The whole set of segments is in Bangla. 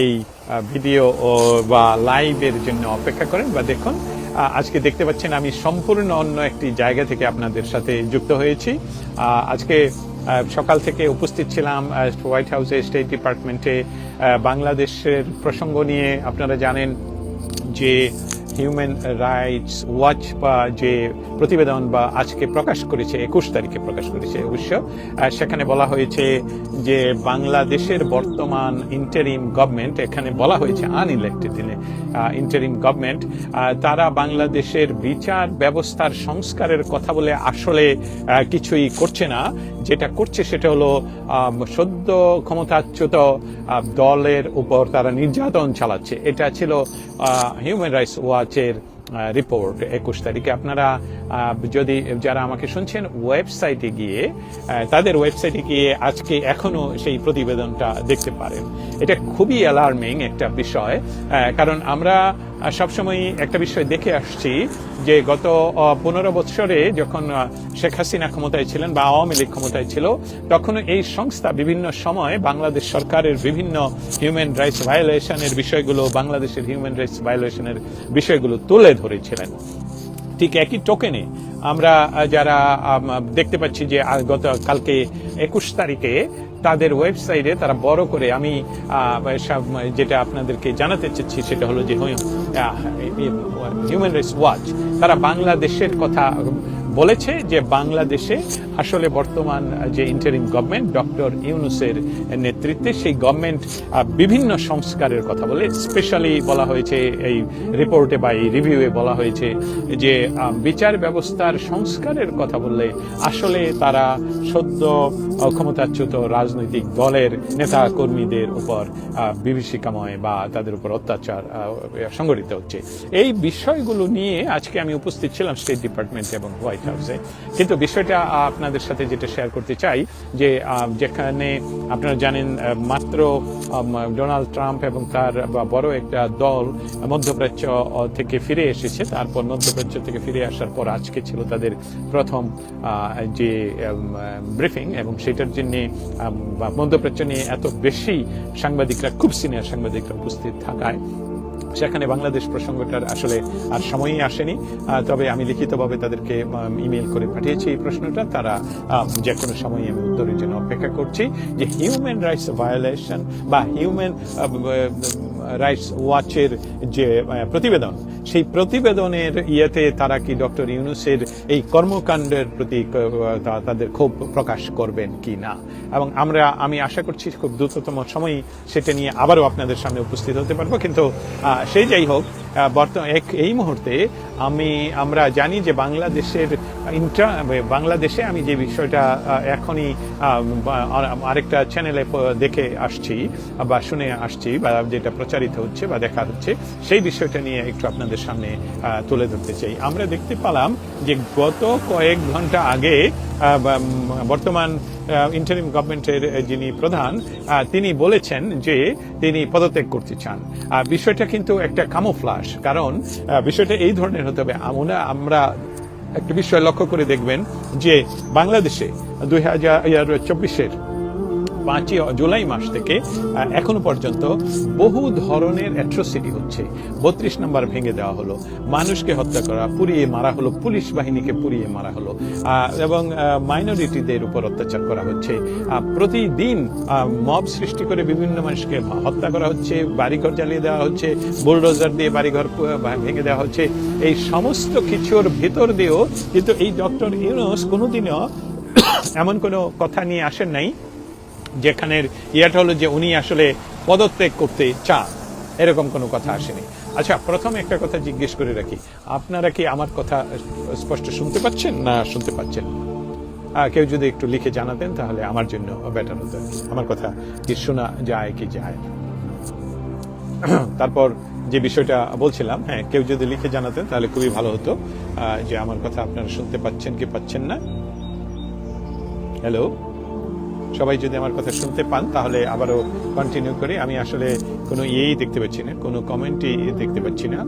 এই ভিডিও বা লাইভের জন্য অপেক্ষা করেন বা দেখুন আজকে দেখতে পাচ্ছেন আমি সম্পূর্ণ অন্য একটি জায়গা থেকে আপনাদের সাথে যুক্ত হয়েছি। আজকে সকাল থেকে উপস্থিত ছিলাম হোয়াইট হাউসে স্টেট ডিপার্টমেন্টে বাংলাদেশের প্রসঙ্গ নিয়ে। আপনারা জানেন যে হিউম্যান রাইটস ওয়াচ বা যে প্রতিবেদন বা আজকে প্রকাশ করেছে, একুশ তারিখে প্রকাশ করেছে অবশ্য সেখানে বলা হয়েছে যে বাংলাদেশের বর্তমান ইন্টারিম গভর্নমেন্ট এখানে বলা হয়েছে আনইলেক্টেড দিনে ইন্টারিম গভর্নমেন্ট তারা বাংলাদেশের বিচার ব্যবস্থার সংস্কারের কথা বলে আসলে কিছুই করছে না। যেটা করছে সেটা হলো সদ্য ক্ষমতাচ্যুত দলের উপর তারা নির্যাতন চালাচ্ছে। এটা ছিল হিউম্যান রাইটস ওয়াচের রিপোর্ট একুশ তারিখে। আপনারা যদি যারা আমাকে শুনছেন ওয়েবসাইটে গিয়ে তাদের ওয়েবসাইটে গিয়ে আজকে এখনও সেই প্রতিবেদনটা দেখতে পারেন। এটা খুবই অ্যালার্মিং একটা বিষয় কারণ আমরা সবসময় একটা বিষয় দেখে আসছি যে গত পনেরো বৎসরে যখন শেখ হাসিনা ক্ষমতায় ছিলেন বা আওয়ামী লীগ ক্ষমতায় ছিল, তখন এই সংস্থা বিভিন্ন সময় বাংলাদেশ সরকারের বিভিন্ন হিউম্যান রাইটস ভায়োলেশনের বিষয়গুলো, বাংলাদেশের হিউম্যান রাইটস ভায়োলেশনের বিষয়গুলো তুলে ধরেছিলেন। ঠিক একই টোকেনে আমরা যারা দেখতে পাচ্ছি যে গত, কালকে একুশ তারিখে তাদের ওয়েবসাইটে তারা বড় করে আমি যেটা আপনাদেরকে জানাতে চাচ্ছি সেটা হলো যে হিউম্যান রাইটস ওয়াচ তারা বাংলাদেশের কথা বলেছে যে বাংলাদেশে আসলে বর্তমান যে ইন্টারিম গভর্নমেন্ট ডক্টর ইউনুসের নেতৃত্বে সেই গভর্নমেন্ট বিভিন্ন সংস্কারের কথা বলে স্পেশালি বলা হয়েছে এই রিপোর্টে বা এই রিভিউয়ে বলা হয়েছে যে বিচার ব্যবস্থার সংস্কারের কথা বললে আসলে তারা সদ্য ক্ষমতাচ্যুত রাজনৈতিক দলের নেতা কর্মীদের উপর বিভীষিকাময় বা তাদের উপর অত্যাচার সংঘটিত হচ্ছে। এই বিষয়গুলো নিয়ে আজকে আমি উপস্থিত ছিলাম স্টেট ডিপার্টমেন্ট এবং হোয়াইট হাউসে কিন্তু বিষয়টা আপনাদের সাথে যেটা শেয়ার করতে চাই, যে যেখানে আপনারা জানেন মাত্র ডোনাল্ড ট্রাম্প এবং তার বড় একটা দল মধ্যপ্রাচ্য থেকে ফিরে এসেছে। তারপর মধ্যপ্রাচ্য থেকে ফিরে আসার পর আজকে ছিল তাদের প্রথম যে ব্রিফিং এবং সেটার জন্য মধ্যপ্রাচ্য নিয়ে এত বেশি সাংবাদিকরা, খুব সিনিয়র সাংবাদিকরা উপস্থিত থাকায় সেখানে বাংলাদেশ প্রসঙ্গটার আসলে আর সময়ই আসেনি। তবে আমি লিখিতভাবে তাদেরকে ইমেল করে পাঠিয়েছি এই প্রশ্নটা। তারা যে কোনো সময় আমি উত্তরের জন্য অপেক্ষা করছি যে হিউম্যান রাইটস ভায়োলেশন বা হিউম্যান রাইটস ওয়াচের যে প্রতিবেদন সেই প্রতিবেদনের ইয়েতে তারা কি ডক্টর ইউনুসের এই কর্মকাণ্ডের প্রতি তাদের ক্ষোভ প্রকাশ করবেন কি না? এবং আমরা, আমি আশা করছি খুব দ্রুততম সময়ই সেটা নিয়ে আবারও আপনাদের সামনে উপস্থিত হতে পারব। কিন্তু সেই যাই হোক বর্তমান এই মুহূর্তে আমি, আমরা জানি যে বাংলাদেশের ইন্টার, বাংলাদেশে আমি যে বিষয়টা এখনই আরেকটা চ্যানেলে দেখে আসছি বা শুনে আসছি বা যেটা প্রচারিত হচ্ছে বা দেখা হচ্ছে, সেই বিষয়টা নিয়ে একটু আপনাদের সামনে তুলে ধরতে চাই। আমরা দেখতে পেলাম যে গত কয়েক ঘণ্টা আগে বর্তমান ইন্টারিম গভর্নমেন্টের যিনি প্রধান তিনি বলেছেন যে তিনি পদত্যাগ করতে চান। আর বিষয়টা কিন্তু একটা কামোফ্লাস কারণ বিষয়টা এই ধরনের হতে হবে। আমরা একটা বিষয় লক্ষ্য করে দেখবেন যে বাংলাদেশে দুই হাজার চব্বিশের পাঁচই জুলাই মাস থেকে এখনও পর্যন্ত বহু ধরনের অ্যাট্রোসিটি হচ্ছে। বত্রিশ নম্বর ভেঙে দেওয়া হলো। মানুষকে হত্যা করা, পুড়িয়ে মারা হলো, পুলিশ বাহিনীকে পুড়িয়ে মারা হলো। এবং মাইনরিটিদের উপর অত্যাচার করা হচ্ছে। প্রতিদিন মব সৃষ্টি করে বিভিন্ন মানুষকে হত্যা করা হচ্ছে, বাড়িঘর জ্বালিয়ে দেওয়া হচ্ছে বুলডোজার দিয়ে বাড়িঘর ভেঙে দেওয়া হচ্ছে। এই সমস্ত কিছুর ভেতর দিয়েও কিন্তু এই ডক্টর ইউনুস কোনোদিনও এমন কোনো কথা নিয়ে আসেন নাই। যেখানের ইয়েটা হলো যে উনি আসলে পদত্যাগ করতে চান। এরকম কোনো কথা আসেনি। আচ্ছা প্রথমে একটা কথা জিজ্ঞেস করে রাখি। আপনারা কি আমার কথা স্পষ্ট শুনতে পাচ্ছেন না শুনতে পাচ্ছেন? কেউ যদি একটু লিখে জানাতেন তাহলে আমার জন্য বেটার হতো। আমার কথা কি শোনা যায় কি যায় তারপর যে বিষয়টা বলছিলাম হ্যাঁ কেউ যদি লিখে জানাতেন তাহলে খুবই ভালো হতো যে আমার কথা আপনারা শুনতে পাচ্ছেন কি পাচ্ছেন না। হ্যালো সবাই যদি আমার কথা শুনতে পান তাহলে আবারও কন্টিনিউ করি। আমি আসলে কোনো ইয়েই দেখতে পাচ্ছি না কোনো কমেন্টই দেখতে পাচ্ছি না।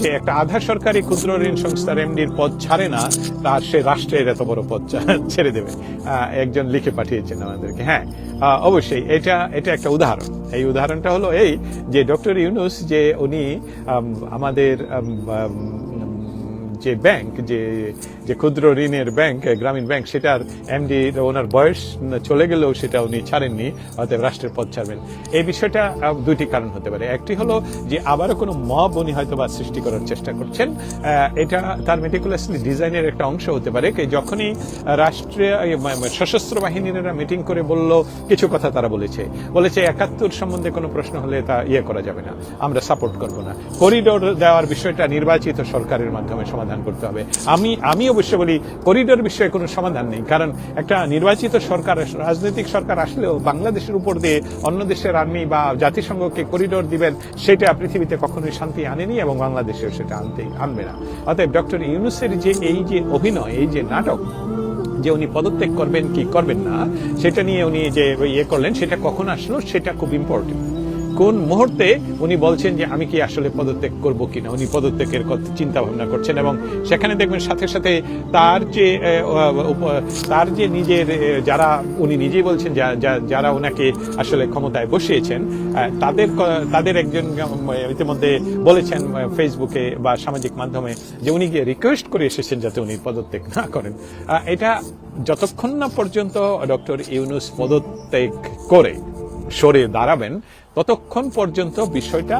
যে একটা আধা সরকারি ক্ষুদ্র ঋণ সংস্থার এমডির পদ ছাড়ে না তার সে রাষ্ট্রের এত বড় পদ ছেড়ে দেবে। একজন লিখে পাঠিয়েছেন আমাদেরকে। হ্যাঁ অবশ্যই এটা এটা একটা উদাহরণ। এই উদাহরণটা হলো এই যে ডক্টর ইউনুস যে উনি আমাদের আম, আম, যে ব্যাংক যে যে ক্ষুদ্র ঋণের ব্যাংক গ্রামীণ ব্যাংক সেটার এমডি ওনার বয়স চলে গেলেও সেটা উনি ছাড়েননি, অতএব রাষ্ট্রের পদ ছাড়বেন। এই বিষয়টা দুইটি কারণ হতে পারে। একটি হলো যে আবারও কোনো মব উনি হয়তো বা সৃষ্টি করার চেষ্টা করছেন এটা তার মেটিকুলাসলি ডিজাইনের একটা অংশ হতে পারে যখনই রাষ্ট্রীয় সশস্ত্র বাহিনীরা মিটিং করে বলল, কিছু কথা তারা বলেছে। বলেছে, একাত্তর সম্বন্ধে কোনো প্রশ্ন হলে তা ইয়ে করা যাবে না, আমরা সাপোর্ট করব না। করিডোর দেওয়ার বিষয়টা নির্বাচিত সরকারের মাধ্যমে সমাধান করতে হবে। আমি আমি অবশ্য বলি করিডোর বিষয়ে কোনো সমাধান নেই। কারণ একটা নির্বাচিত সরকার, রাজনৈতিক সরকার আসলেও বাংলাদেশের উপর দিয়ে অন্য দেশের আর্মি বা জাতিসংঘকে করিডোর দিবেন, সেটা পৃথিবীতে কখনোই শান্তি আনেনি এবং বাংলাদেশেও সেটা আনতে আনবে না। অতএব ডক্টর ইউনুসের যে এই যে অভিনয়, এই যে নাটক, যে উনি পদত্যাগ করবেন কি করবেন না, সেটা নিয়ে উনি যে ইয়ে করলেন, সেটা কখন আসলো, সেটা খুব ইম্পর্টেন্ট কোন মুহূর্তে উনি বলছেন যে আমি কি আসলে পদত্যাগ করব কিনা? উনি পদত্যাগের চিন্তা ভাবনা করছেন এবং সেখানে দেখবেন সাথে সাথে তার যে তার যে নিজের যারা উনি নিজেই বলছেন যারা ওনাকে আসলে ক্ষমতায় বসিয়েছেন তাদের তাদের একজন ইতিমধ্যে বলেছেন ফেসবুকে বা সামাজিক মাধ্যমে যে উনি গিয়ে রিকোয়েস্ট করে এসেছেন যাতে উনি পদত্যাগ না করেন। এটা যতক্ষণ না পর্যন্ত ডক্টর ইউনুস পদত্যাগ করে সরে দাঁড়াবেন ততক্ষণ পর্যন্ত বিষয়টা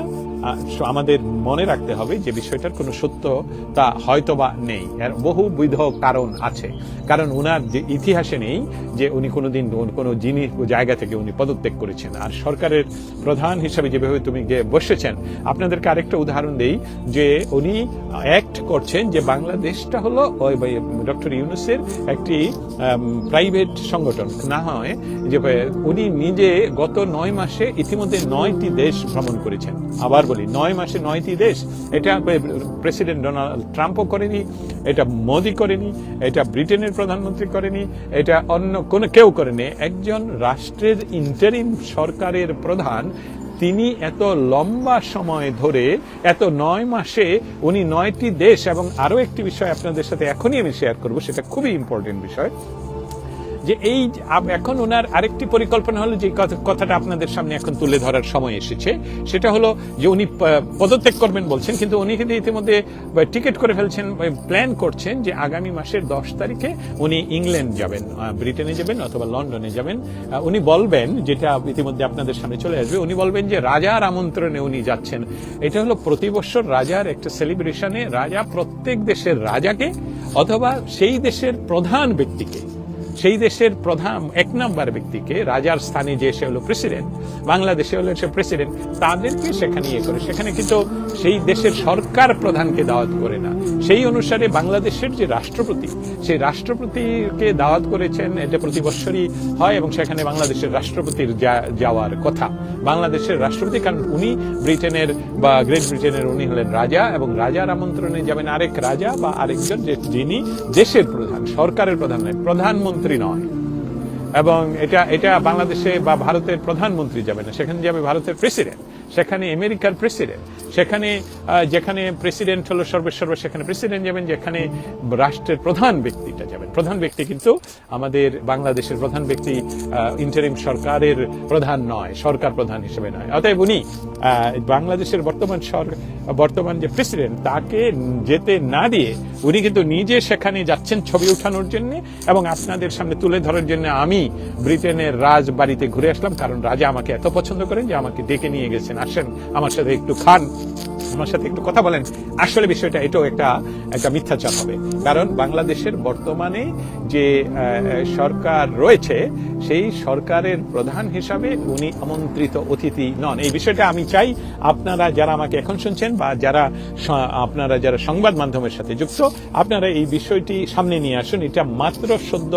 আমাদের মনে রাখতে হবে যে বিষয়টার কোনো সত্য তা হয়তোবা নেই। এর বহুবিধ কারণ আছে। কারণ উনার যে ইতিহাসে নেই যে উনি কোনোদিন কোনো জিনিস জায়গা থেকে উনি পদত্যাগ করেছেন। আর সরকারের প্রধান হিসাবে যেভাবে তুমি গিয়ে বসেছেন, আপনাদেরকে আরেকটা উদাহরণ দেই যে উনি অ্যাক্ট করছেন যে বাংলাদেশটা হলো ওই ডক্টর ইউনুসের একটি প্রাইভেট সংগঠন। না হয় যে, উনি নিজে গত নয় মাসে ইতিমধ্যে নয়টি দেশ ভ্রমণ করেছেন। আবার বলি, নয় মাসে নয়টি দেশ। এটা প্রেসিডেন্ট ডোনাল্ড ট্রাম্পও করেনি, এটা মোদি করেনি, এটা ব্রিটেনের প্রধানমন্ত্রী করেনি, এটা অন্য কোনো কেউ করেনি। একজন রাষ্ট্রের ইন্টারিম সরকারের প্রধান, তিনি এত লম্বা সময় ধরে, এত নয় মাসে উনি নয়টি দেশ এবং আরও একটি বিষয় আপনাদের সাথে এখনই আমি শেয়ার করব, সেটা খুবই ইম্পর্টেন্ট বিষয়। যে এই এখন ওনার আরেকটি পরিকল্পনা হলো যে কথা- কথাটা আপনাদের সামনে এখন তুলে ধরার সময় এসেছে। সেটা হলো যে উনি পদত্যাগ করবেন বলছেন, কিন্তু উনি কিন্তু ইতিমধ্যে টিকিট করে ফেলছেন প্ল্যান করছেন যে আগামী মাসের দশ তারিখে উনি ইংল্যান্ড যাবেন ব্রিটেনে যাবেন অথবা লন্ডনে যাবেন। উনি বলবেন, যেটা ইতিমধ্যে আপনাদের সামনে চলে আসবে, উনি বলবেন যে রাজার আমন্ত্রণে উনি যাচ্ছেন। এটা হলো প্রতি বছর রাজার একটা সেলিব্রেশনে রাজা প্রত্যেক দেশের রাজাকে অথবা সেই দেশের প্রধান ব্যক্তিকে সেই দেশের প্রধান এক নাম্বার ব্যক্তিকে রাজার স্থানে যে সে হলো প্রেসিডেন্ট বাংলাদেশে হলো সে প্রেসিডেন্ট তাদেরকে সেখানে ইয়ে করে, সেখানে কিন্তু সেই দেশের সরকার প্রধানকে দাওয়াত করে না। সেই অনুসারে বাংলাদেশের যে রাষ্ট্রপতি, সেই রাষ্ট্রপতিকে দাওয়াত করেছেন, এটা প্রতি বছরই হয় এবং সেখানে বাংলাদেশের রাষ্ট্রপতির যাওয়ার কথা। বাংলাদেশের রাষ্ট্রপতি, কারণ উনি ব্রিটেনের বা গ্রেট ব্রিটেনের উনি হলেন রাজা এবং রাজার আমন্ত্রণে যাবেন আরেক রাজা বা আরেকজন যিনি দেশের প্রধান, সরকারের প্রধান নয়, প্রধানমন্ত্রী নয় এবং এটা এটা বাংলাদেশে বা ভারতের প্রধানমন্ত্রী যাবে না। সেখানে যাবে ভারতের প্রেসিডেন্ট সেখানে আমেরিকার প্রেসিডেন্ট সেখানে যেখানে প্রেসিডেন্ট হলো সর্বেসর্ব সেখানে প্রেসিডেন্ট যাবেন, যেখানে রাষ্ট্রের প্রধান ব্যক্তিটা যাবেন। প্রধান ব্যক্তি কিন্তু আমাদের বাংলাদেশের প্রধান ব্যক্তি ইন্টারিম সরকারের প্রধান নয়, সরকার প্রধান হিসেবে নয়। অতএব উনি বাংলাদেশের বর্তমান বর্তমান যে প্রেসিডেন্ট তাকে যেতে না দিয়ে উনি কিন্তু নিজে সেখানে যাচ্ছেন ছবি উঠানোর জন্য এবং আপনাদের সামনে তুলে ধরার জন্য আমি ব্রিটেনের রাজবাড়িতে ঘুরে আসলাম, কারণ রাজা আমাকে এত পছন্দ করেন যে আমাকে ডেকে নিয়ে গেছেন। আসেন, আমার সাথে একটু খান। আমার সাথে একটু কথা বলেন। আসলে বিষয়টা, এটাও একটা একটা মিথ্যাচার হবে। কারণ বাংলাদেশের বর্তমানে যে সরকার রয়েছে সেই সরকারের প্রধান হিসাবে উনি আমন্ত্রিত অতিথি নন। এই বিষয়টা আমি চাই আপনারা যারা আমাকে এখন শুনছেন বা যারা আপনারা যারা সংবাদ মাধ্যমের সাথে যুক্ত, আপনারা এই বিষয়টি সামনে নিয়ে আসুন। এটা মাত্র সদ্য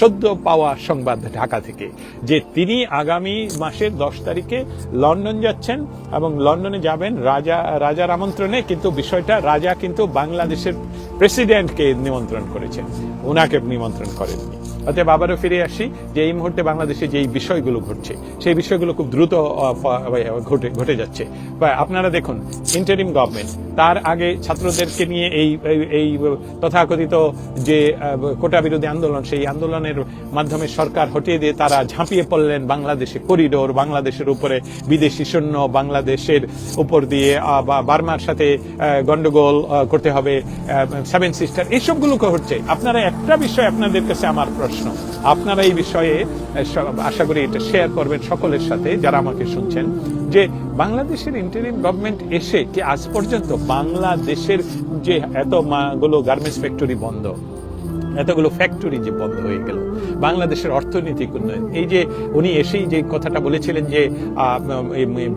সদ্য পাওয়া সংবাদ ঢাকা থেকে, যে তিনি আগামী মাসের দশ তারিখে লন্ডন যাচ্ছেন এবং লন্ডনে যাবেন রাজা, রাজার আমন্ত্রণে, কিন্তু বিষয়টা রাজা কিন্তু বাংলাদেশের প্রেসিডেন্টকে নিমন্ত্রণ করেছেন। ওনাকে নিমন্ত্রণ করেননি। অতএব আবারও ফিরে আসি যে এই মুহূর্তে বাংলাদেশে যেই বিষয়গুলো ঘটছে, সেই বিষয়গুলো খুব দ্রুত ঘটে ঘটে যাচ্ছে। আপনারা দেখুন ইন্টারিম গভর্নমেন্ট তার আগে ছাত্রদেরকে নিয়ে এই, এই- তথাকথিত যে কোটা বিরোধী আন্দোলন, সেই আন্দোলনের মাধ্যমে সরকার হটিয়ে দিয়ে তারা ঝাঁপিয়ে পড়লেন বাংলাদেশে করিডোর, বাংলাদেশের উপরে বিদেশি সৈন্য, বাংলাদেশের উপর দিয়ে বা বার্মার সাথে গন্ডগোল করতে হবে সেভেন সিস্টার এইসবগুলো হচ্ছে আপনারা একটা বিষয় আপনাদের কাছে আমার প্রশ্ন। আপনারা এই বিষয়ে আশা করি এটা শেয়ার করবেন সকলের সাথে যারা আমাকে শুনছেন, যে বাংলাদেশের ইন্টারিম গভর্নমেন্ট এসে কি আজ পর্যন্ত বাংলাদেশের যে এতগুলো গার্মেন্টস ফ্যাক্টরি বন্ধ এতগুলো ফ্যাক্টরি যে বন্ধ হয়ে গেল। বাংলাদেশের অর্থনৈতিক উন্নয়ন। এই যে উনি এসেই যে কথাটা বলেছিলেন যে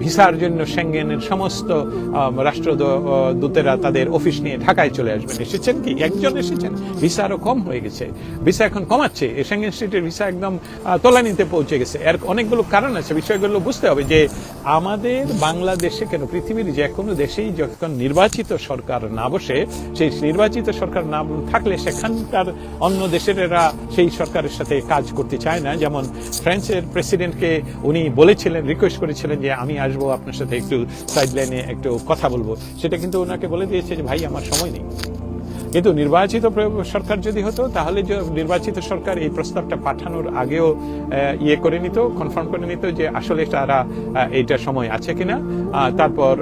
ভিসার জন্য সেঙ্গেনের সমস্ত আহ, রাষ্ট্রদূতেরা তাদের অফিস নিয়ে ঢাকায় চলে আসবেন। এসেছেন কি? একজন এসেছেন। ভিসা আরও কম হয়ে গেছে। ভিসা এখন কমাচ্ছে। সেঙ্গেন স্ট্রিটের ভিসা একদম তলানিতে পৌঁছে গেছে। এর অনেকগুলো কারণ আছে। বিষয়গুলো বুঝতে হবে যে আমাদের বাংলাদেশে কেন পৃথিবীর যে কোনো দেশেই যখন নির্বাচিত সরকার না বসে সেই নির্বাচিত সরকার না থাকলে সেখানকার অন্য দেশের এরা সেই সরকারের সাথে কাজ করতে চায় না। যেমন ফ্রান্সের প্রেসিডেন্টকে উনি বলেছিলেন রিকোয়েস্ট করেছিলেন যে আমি আসব, আপনার সাথে একটু সাইড লাইনে একটু কথা বলব। সেটা কিন্তু ওনাকে বলে দিয়েছে যে, ভাই, আমার সময় নেই। কিন্তু নির্বাচিত সরকার যদি হতো, তাহলে যে নির্বাচিত সরকার এই প্রস্তাবটা পাঠানোর আগেও ইয়ে করে নিত কনফার্ম করে নিত যে আসলে তারা এইটা সময় আছে কিনা। তারপর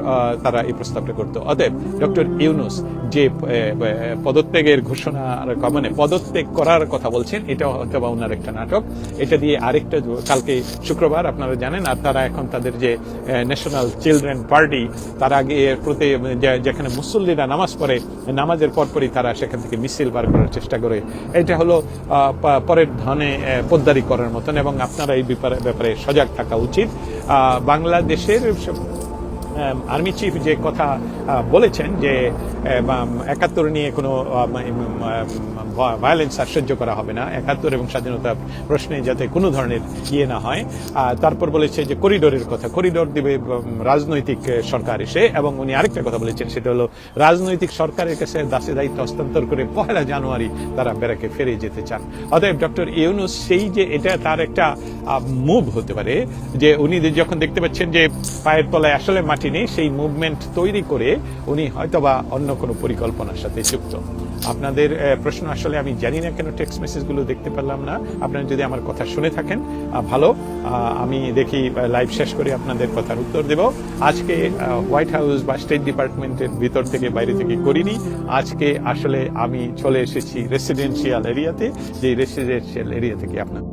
তারা এই প্রস্তাবটা করতো। অতএব ডক্টর ইউনুস যে পদত্যাগের ঘোষণা মানে পদত্যাগ করার কথা বলছেন, এটা হয়তো বা ওনার একটা নাটক। এটা দিয়ে আরেকটা কালকে শুক্রবার আপনারা জানেন, আর তারা এখন তাদের যে ন্যাশনাল চিলড্রেন পার্টি তারা আগে প্রতি যেখানে মুসল্লিরা নামাজ পড়ে, নামাজের পরপরই তারা সেখান থেকে মিছিল বার করার চেষ্টা করে। এটা হলো পরের ধনে পদ্মারি করার মতন এবং আপনারা এই ব্যাপারে সজাগ থাকা উচিত। বাংলাদেশের আর্মি চিফ যে কথা বলেছেন যে একাত্তর নিয়ে কোনো ভায়োলেন্স আর সহ্য করা হবে না। একাত্তর এবং স্বাধীনতা প্রশ্নে যাতে কোনো ধরনের ইয়ে না হয়। তারপর বলেছে যে করিডোরের কথা। করিডোর দিবে রাজনৈতিক সরকার এসে এবং উনি আরেকটা কথা বলেছেন, সেটা হলো রাজনৈতিক সরকারের কাছে দাসে দায়িত্ব হস্তান্তর করে পহেলা জানুয়ারি তারা বেড়াকে ফিরে যেতে চান। অতএব ডক্টর ইউনুস সেই যে এটা তার একটা মুভ হতে পারে, যে উনি যখন দেখতে পাচ্ছেন যে পায়ের তলায় আসলে মাটি নেই, সেই মুভমেন্ট তৈরি করে উনি হয়তোবা অন্য কোনো পরিকল্পনার সাথে যুক্ত। আপনাদের প্রশ্ন আসলে আমি জানি না কেন টেক্সট মেসেজগুলো দেখতে পারলাম না। আপনারা যদি আমার কথা শুনে থাকেন ভালো। আমি দেখি লাইভ শেষ করে আপনাদের কথার উত্তর দেব। আজকে হোয়াইট হাউস বা স্টেট ডিপার্টমেন্টের ভিতর থেকে, বাইরে থেকে করিনি। আজকে আসলে আমি চলে এসেছি রেসিডেন্সিয়াল এরিয়াতে যে রেসিডেন্সিয়াল এরিয়া থেকে আপনার